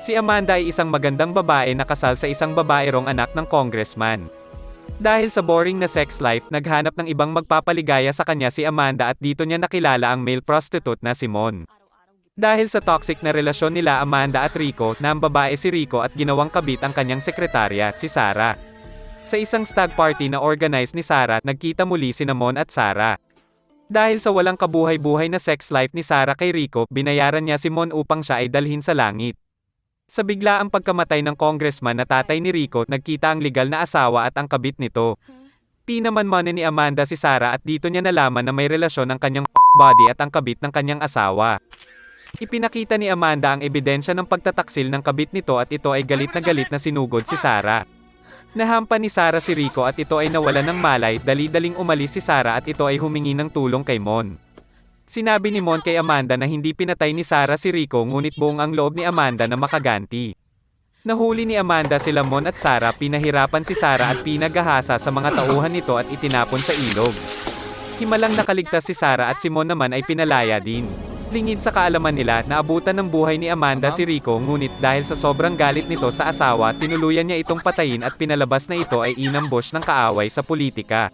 Si Amanda ay isang magandang babae na kasal sa isang babaerong anak ng congressman. Dahil sa boring na sex life, naghanap ng ibang magpapaligaya sa kanya si Amanda at dito niya nakilala ang male prostitute na si Mon. Dahil sa toxic na relasyon nila Amanda at Rico, na ang babae si Rico at ginawang kabit ang kanyang sekretarya, si Sarah. Sa isang stag party na organize ni Sarah, nagkita muli si Mon at Sarah. Dahil sa walang kabuhay-buhay na sex life ni Sarah kay Rico, binayaran niya si Mon upang siya ay dalhin sa langit. Sa biglaang pagkamatay ng congressman na tatay ni Rico, nagkita ang legal na asawa at ang kabit nito. Pinamanmane ni Amanda si Sarah at dito niya nalaman na may relasyon ang kanyang body at ang kabit ng kanyang asawa. Ipinakita ni Amanda ang ebidensya ng pagtataksil ng kabit nito at ito ay galit na galit na sinugod si Sarah. Nahampa ni Sarah si Rico at ito ay nawala ng malay, dali-daling umalis si Sarah at ito ay humingi ng tulong kay Mon. Sinabi ni Mon kay Amanda na hindi pinatay ni Sarah si Rico ngunit buong ang loob ni Amanda na makaganti. Nahuli ni Amanda sila Mon at Sarah, pinahirapan si Sarah at pinagahasa sa mga tauhan nito at itinapon sa ilog. Himalang nakaligtas si Sarah at si Mon naman ay pinalaya din. Lingid sa kaalaman nila, naabutan ng buhay ni Amanda si Rico ngunit dahil sa sobrang galit nito sa asawa, tinuluyan niya itong patayin at pinalabas na ito ay inambush ng kaaway sa politika.